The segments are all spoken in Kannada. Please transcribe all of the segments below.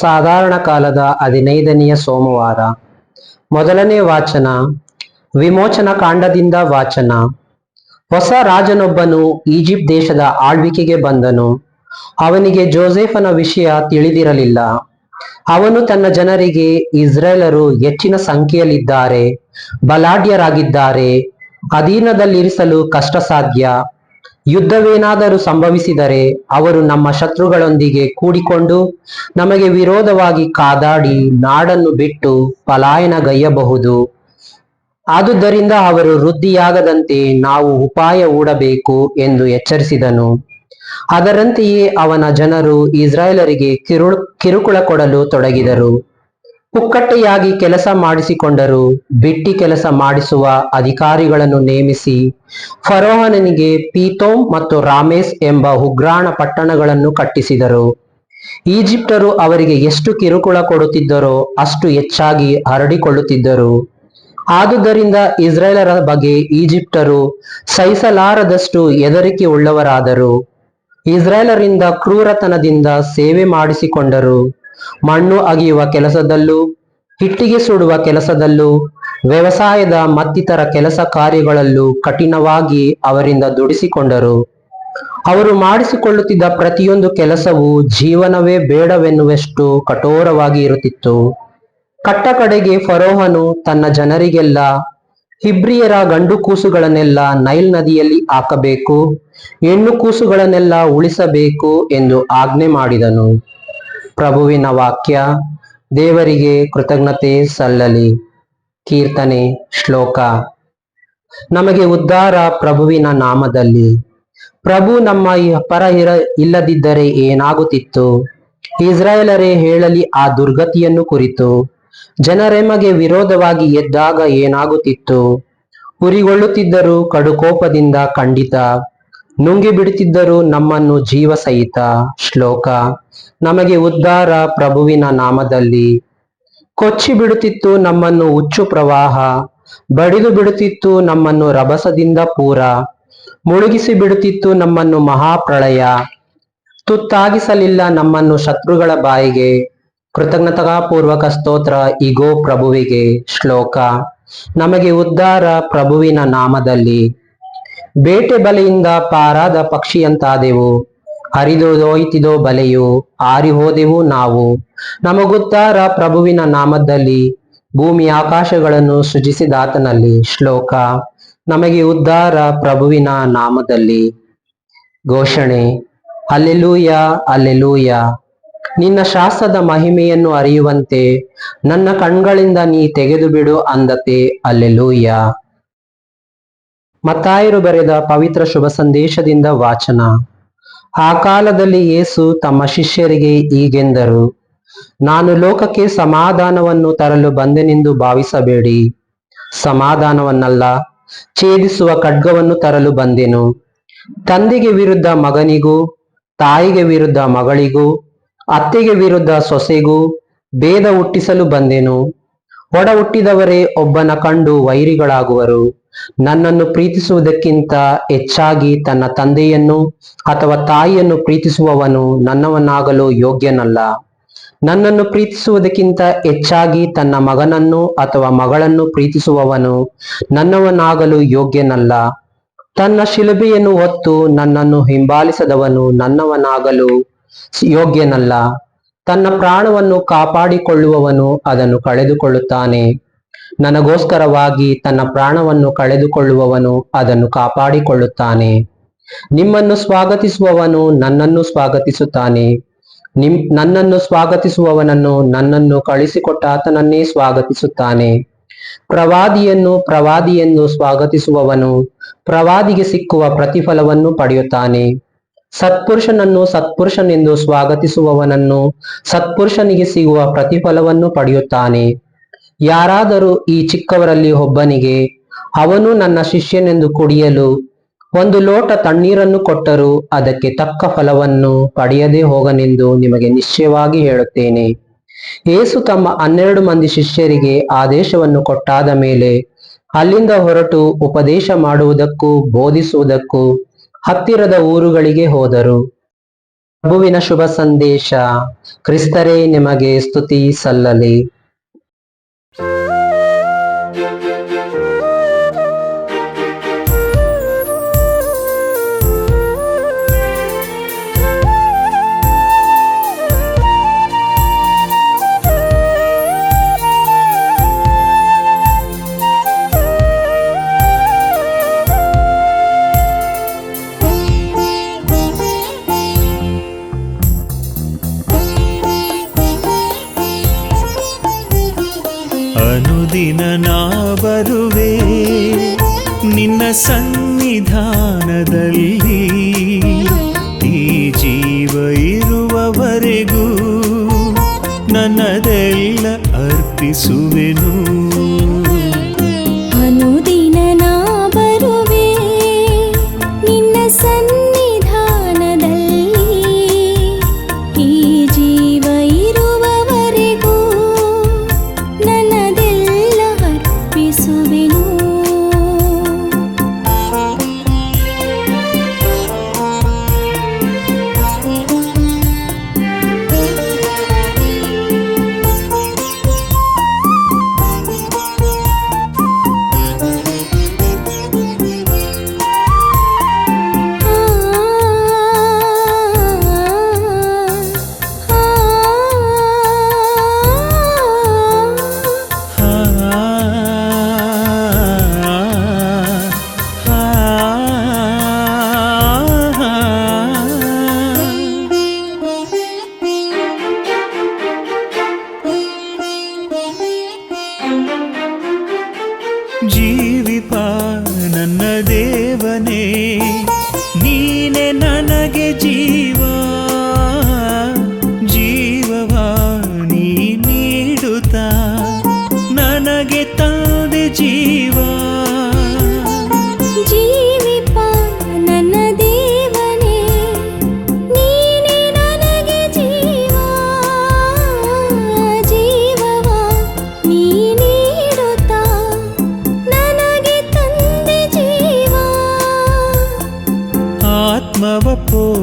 ಸಾಧಾರಣ ಕಾಲದ ಹದಿನೈದನೆಯ ಸೋಮವಾರ. ಮೊದಲನೇ ವಾಚನ, ವಿಮೋಚನ ಕಾಂಡದಿಂದ ವಾಚನ. ಹೊಸ ರಾಜನೊಬ್ಬನು ಈಜಿಪ್ಟ್ ದೇಶದ ಆಳ್ವಿಕೆಗೆ ಬಂದನು. ಅವನಿಗೆ ಜೋಸೆಫನ ವಿಷಯ ತಿಳಿದಿರಲಿಲ್ಲ. ಅವನು ತನ್ನ ಜನರಿಗೆ ಇಸ್ರೇಲರು ಹೆಚ್ಚಿನ ಸಂಖ್ಯೆಯಲ್ಲಿದ್ದಾರೆ, ಬಲಾಢ್ಯರಾಗಿದ್ದಾರೆ, ಅಧೀನದಲ್ಲಿರಿಸಲು ಕಷ್ಟ ಸಾಧ್ಯ ಯುದ್ಧವೇನಾದರೂ ಸಂಭವಿಸಿದರೆ ಅವರು ನಮ್ಮ ಶತ್ರುಗಳೊಂದಿಗೆ ಕೂಡಿಕೊಂಡು ನಮಗೆ ವಿರೋಧವಾಗಿ ಕಾದಾಡಿ ನಾಡನ್ನು ಬಿಟ್ಟು ಪಲಾಯನಗೈಯಬಹುದು. ಆದುದರಿಂದ ಅವರು ವೃದ್ಧಿಯಾಗದಂತೆ ನಾವು ಉಪಾಯ ಹೂಡಬೇಕು ಎಂದು ಎಚ್ಚರಿಸಿದನು. ಅದರಂತೆಯೇ ಅವನ ಜನರು ಇಸ್ರಾಯೇಲರಿಗೆ ಕಿರು ಕಿರುಕುಳ ಕೊಡಲು ತೊಡಗಿದರು. ಪುಕ್ಕಟ್ಟೆಯಾಗಿ ಕೆಲಸ ಮಾಡಿಸಿಕೊಂಡರು, ಬಿಟ್ಟಿ ಕೆಲಸ ಮಾಡಿಸುವ ಅಧಿಕಾರಿಗಳನ್ನು ನೇಮಿಸಿ ಫರೋಹನನಿಗೆ ಪೀತೋಮ್ ಮತ್ತು ರಾಮೇಸ್ ಎಂಬ ಉಗ್ರಾಣ ಪಟ್ಟಣಗಳನ್ನು ಕಟ್ಟಿಸಿದರು. ಈಜಿಪ್ಟರು ಅವರಿಗೆ ಎಷ್ಟು ಕಿರುಕುಳ ಕೊಡುತ್ತಿದ್ದರೋ ಅಷ್ಟು ಹೆಚ್ಚಾಗಿ ಹರಡಿಕೊಳ್ಳುತ್ತಿದ್ದರು. ಆದುದರಿಂದ ಇಸ್ರೇಲರ ಬಗ್ಗೆ ಈಜಿಪ್ಟರು ಸಹಿಸಲಾರದಷ್ಟು ಎದರಿಕೆ ಉಳ್ಳವರಾದರು. ಇಸ್ರೇಲರಿಂದ ಕ್ರೂರತನದಿಂದ ಸೇವೆ ಮಾಡಿಸಿಕೊಂಡರು. ಮಣ್ಣು ಅಗೆಯುವ ಕೆಲಸದಲ್ಲೂ ಹಿಟ್ಟಿಗೆ ಸುಡುವ ಕೆಲಸದಲ್ಲೂ, ವ್ಯವಸಾಯದ ಮತ್ತಿತರ ಕೆಲಸ ಕಾರ್ಯಗಳಲ್ಲೂ ಕಠಿಣವಾಗಿ ಅವರಿಂದ ದುಡಿಸಿಕೊಂಡರು. ಅವರು ಮಾಡಿಸಿಕೊಳ್ಳುತ್ತಿದ್ದ ಪ್ರತಿಯೊಂದು ಕೆಲಸವು ಜೀವನವೇ ಬೇಡವೆನ್ನುವಷ್ಟು ಕಠೋರವಾಗಿ ಇರುತ್ತಿತ್ತು. ಕಟ್ಟ ಕಡೆಗೆ ಫರೋಹನು ತನ್ನ ಜನರಿಗೆಲ್ಲ, ಹಿಬ್ರಿಯರ ಗಂಡು ಕೂಸುಗಳನ್ನೆಲ್ಲ ನೈಲ್ ನದಿಯಲ್ಲಿ ಹಾಕಬೇಕು, ಹೆಣ್ಣು ಕೂಸುಗಳನ್ನೆಲ್ಲ ಉಳಿಸಬೇಕು ಎಂದು ಆಜ್ಞೆ ಮಾಡಿದನು. ಪ್ರಭುವಿನ ವಾಕ್ಯ ದೇವರಿಗೆ ಕೃತಜ್ಞತೆ ಸಲ್ಲಲಿ. ಕೀರ್ತನೆ, ಶ್ಲೋಕ. ನಮಗೆ ಉದ್ಧಾರ ಪ್ರಭುವಿನ ನಾಮದಲ್ಲಿ. ಪ್ರಭು ನಮ್ಮ ಪರ ಇರ ಇಲ್ಲದಿದ್ದರೆ ಏನಾಗುತ್ತಿತ್ತು? ಇಸ್ರಾಯೇಲರೇ ಹೇಳಲಿ ಆ ದುರ್ಗತಿಯನ್ನು ಕುರಿತು. ಜನರೆಮಗೆ ವಿರೋಧವಾಗಿ ಎದ್ದಾಗ ಏನಾಗುತ್ತಿತ್ತು? ಉರಿಗೊಳ್ಳುತ್ತಿದ್ದರು ಕಡುಕೋಪದಿಂದ ಖಂಡಿತ. ನುಂಗಿ ಬಿಡುತ್ತಿದ್ದರು ನಮ್ಮನ್ನು ಜೀವ ಸಹಿತ ಶ್ಲೋಕ. ನಮಗೆ ಉದ್ಧಾರ ಪ್ರಭುವಿನ ನಾಮದಲ್ಲಿ. ಕೊಚ್ಚಿ ಬಿಡುತ್ತಿತ್ತು ನಮ್ಮನ್ನು ಹುಚ್ಚು ಪ್ರವಾಹ, ಬಡಿದು ಬಿಡುತ್ತಿತ್ತು ನಮ್ಮನ್ನು ರಭಸದಿಂದ ಪೂರ, ಮುಳುಗಿಸಿ ಬಿಡುತ್ತಿತ್ತು ನಮ್ಮನ್ನು ಮಹಾಪ್ರಳಯ, ತುತ್ತಾಗಿಸಲಿಲ್ಲ ನಮ್ಮನ್ನು ಶತ್ರುಗಳ ಬಾಯಿಗೆ. ಕೃತಜ್ಞತಾಪೂರ್ವಕ ಸ್ತೋತ್ರ ಇಗೋ ಪ್ರಭುವಿಗೆ ಶ್ಲೋಕ. ನಮಗೆ ಉದ್ಧಾರ ಪ್ರಭುವಿನ ನಾಮದಲ್ಲಿ. ಬೇಟೆ ಬಲೆಯಿಂದ ಪಾರಾದ ಪಕ್ಷಿಯಂತಾದೆವು. ಹರಿದೋಯ್ತಿದೋ ಬಲೆಯು ಆರಿ ಹೋದೆವು ನಾವು. ನಮಗುತ್ತಾರ ಪ್ರಭುವಿನ ನಾಮದಲ್ಲಿ. ಭೂಮಿ ಆಕಾಶಗಳನ್ನು ಸೃಜಿಸಿದಾತನಲ್ಲಿ. ಶ್ಲೋಕ. ನಮಗೆ ಉದ್ಧಾರ ಪ್ರಭುವಿನ ನಾಮದಲ್ಲಿ. ಘೋಷಣೆ. ಅಲ್ಲೆಲೂಯ ಅಲ್ಲೆಲೂಯ ನಿನ್ನ ಶಾಸ್ತ್ರದ ಮಹಿಮೆಯನ್ನು ಅರಿಯುವಂತೆ ನನ್ನ ಕಣ್ಗಳಿಂದ ನೀ ತೆಗೆದು ಬಿಡು ಅಂದತೆ. ಅಲ್ಲೆಲೂಯ ಮತ್ತಾಯರು ಬರೆದ ಪವಿತ್ರ ಶುಭ ಸಂದೇಶದಿಂದ ವಾಚನ. ಆ ಕಾಲದಲ್ಲಿ ಏಸು ತಮ್ಮ ಶಿಷ್ಯರಿಗೆ ಹೀಗೆಂದರು, ನಾನು ಲೋಕಕ್ಕೆ ಸಮಾಧಾನವನ್ನು ತರಲು ಬಂದೆನೆಂದು ಭಾವಿಸಬೇಡಿ. ಸಮಾಧಾನವನ್ನಲ್ಲ, ಛೇದಿಸುವ ಖಡ್ಗವನ್ನು ತರಲು ಬಂದೆನು. ತಂದೆಗೆ ವಿರುದ್ಧ ಮಗನಿಗೂ, ತಾಯಿಗೆ ವಿರುದ್ಧ ಮಗಳಿಗೂ, ಅತ್ತೆಗೆ ವಿರುದ್ಧ ಸೊಸೆಗೂ ಭೇದ ಹುಟ್ಟಿಸಲು ಬಂದೆನು. ಒಡ ಹುಟ್ಟಿದವರೇ ಒಬ್ಬನ ಕಂಡು ವೈರಿಗಳಾಗುವರು. ನನ್ನನ್ನು ಪ್ರೀತಿಸುವುದಕ್ಕಿಂತ ಹೆಚ್ಚಾಗಿ ತನ್ನ ತಂದೆಯನ್ನು ಅಥವಾ ತಾಯಿಯನ್ನು ಪ್ರೀತಿಸುವವನು ನನ್ನವನಾಗಲು ಯೋಗ್ಯನಲ್ಲ. ನನ್ನನ್ನು ಪ್ರೀತಿಸುವುದಕ್ಕಿಂತ ಹೆಚ್ಚಾಗಿ ತನ್ನ ಮಗನನ್ನು ಅಥವಾ ಮಗಳನ್ನು ಪ್ರೀತಿಸುವವನು ನನ್ನವನಾಗಲು ಯೋಗ್ಯನಲ್ಲ. ತನ್ನ ಶಿಲುಬೆಯನ್ನು ಹೊತ್ತು ನನ್ನನ್ನು ಹಿಂಬಾಲಿಸದವನು ನನ್ನವನಾಗಲು ಯೋಗ್ಯನಲ್ಲ. ತನ್ನ ಪ್ರಾಣವನ್ನು ಕಾಪಾಡಿಕೊಳ್ಳುವವನು ಅದನ್ನು ಕಳೆದುಕೊಳ್ಳುತ್ತಾನೆ. ನನಗೋಸ್ಕರವಾಗಿ ತನ್ನ ಪ್ರಾಣವನ್ನು ಕಳೆದುಕೊಳ್ಳುವವನು ಅದನ್ನು ಕಾಪಾಡಿಕೊಳ್ಳುತ್ತಾನೆ. ನಿಮ್ಮನ್ನು ಸ್ವಾಗತಿಸುವವನು ನನ್ನನ್ನು ಸ್ವಾಗತಿಸುತ್ತಾನೆ. ನಿಮ್, ನನ್ನನ್ನು ಸ್ವಾಗತಿಸುವವನನ್ನು ನನ್ನನ್ನು ಕಳಿಸಿಕೊಟ್ಟ ಆತನನ್ನೇ ಸ್ವಾಗತಿಸುತ್ತಾನೆ. ಪ್ರವಾದಿಯನ್ನು ಪ್ರವಾದಿಯನ್ನು ಸ್ವಾಗತಿಸುವವನು ಪ್ರವಾದಿಗೆ ಸಿಕ್ಕುವ ಪ್ರತಿಫಲವನ್ನು ಪಡೆಯುತ್ತಾನೆ. ಸತ್ಪುರುಷನನ್ನು ಸತ್ಪುರುಷನೆಂದು ಸ್ವಾಗತಿಸುವವನನ್ನು ಸತ್ಪುರುಷನಿಗೆ ಸಿಗುವ ಪ್ರತಿಫಲವನ್ನು ಪಡೆಯುತ್ತಾನೆ. ಯಾರಾದರೂ ಈ ಚಿಕ್ಕವರಲ್ಲಿ ಒಬ್ಬನಿಗೆ, ಅವನು ನನ್ನ ಶಿಷ್ಯನೆಂದು ಕುಡಿಯಲು ಒಂದು ಲೋಟ ತಣ್ಣೀರನ್ನು ಕೊಟ್ಟರೂ ಅದಕ್ಕೆ ತಕ್ಕ ಫಲವನ್ನು ಪಡೆಯದೆ ಹೋಗನೆಂದು ನಿಮಗೆ ನಿಶ್ಚಯವಾಗಿ ಹೇಳುತ್ತೇನೆ. ಏಸು ತಮ್ಮ ಹನ್ನೆರಡು ಮಂದಿ ಶಿಷ್ಯರಿಗೆ ಆದೇಶವನ್ನು ಕೊಟ್ಟಾದ ಮೇಲೆ ಅಲ್ಲಿಂದ ಹೊರಟು ಉಪದೇಶ ಮಾಡುವುದಕ್ಕೂ ಬೋಧಿಸುವುದಕ್ಕೂ ಹತ್ತಿರದ ಊರುಗಳಿಗೆ ಹೋದರು. ಪ್ರಭುವಿನ ಶುಭ ಸಂದೇಶ, ಕ್ರಿಸ್ತರೇ, ನಿಮಗೆ ಸ್ತುತಿ ಸಲ್ಲಲಿ. ಸನ್ನಿಧಾನದಲ್ಲಿ ಈ ಜೀವ ಇರುವವರೆಗೂ ನನ್ನದೆಲ್ಲ ಅರ್ಪಿಸುವೆನು.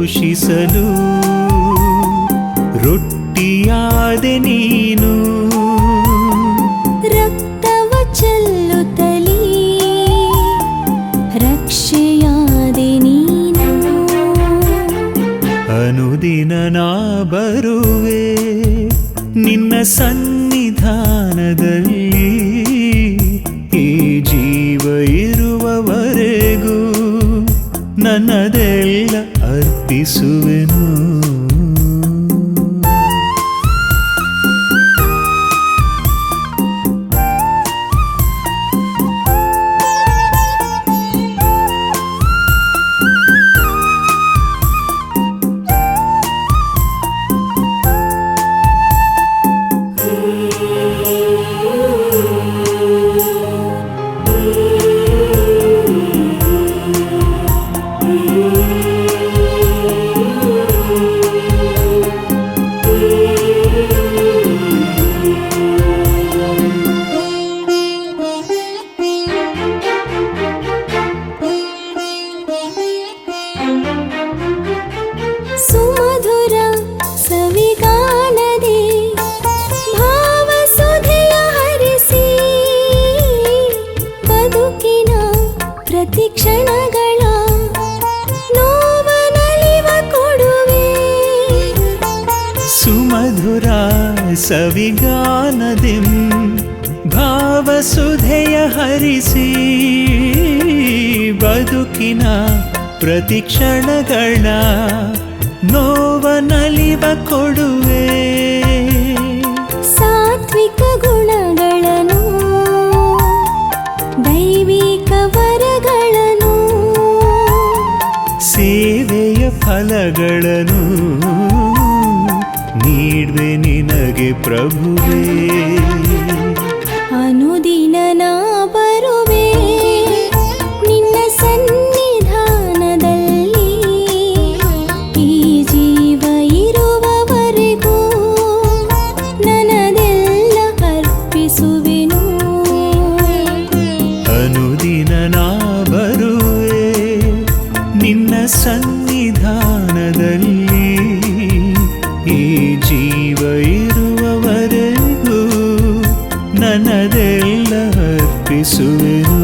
ಪೋಷಿಸಲು ರೊಟ್ಟಿಯಾದ ನೀನು. ರಕ್ತವ ಚೆಲ್ಲುತ್ತಲೀ ರಕ್ಷೆಯಾದೆ ನೀನು. ಅನುದಿನ ನಾ ಬರುವೆ ನಿನ್ನ ಸನ್ನ मधुरा सविगानदिं भावसुधेय ಹರಿಸಿ ಬದುಕಿನ ಪ್ರತಿಕ್ಷಣಗಳ ನೋವನಲಿವ ಕೊಡುವೆ. ಸಾತ್ವಿಕ ಗುಣಗಳನ್ನು ದೈವಿಕ ವರಗಳನ್ನು ಸೇವೆಯ ಫಲಗಳನ್ನು ನೀಡ್ದೆ ನಿನಗೆ ಪ್ರಭುವೇ. ಜೀವ ಇರುವವರೆಗೂ ನನದೆಲ್ಲ ಅರ್ಪಿಸುವೆನು.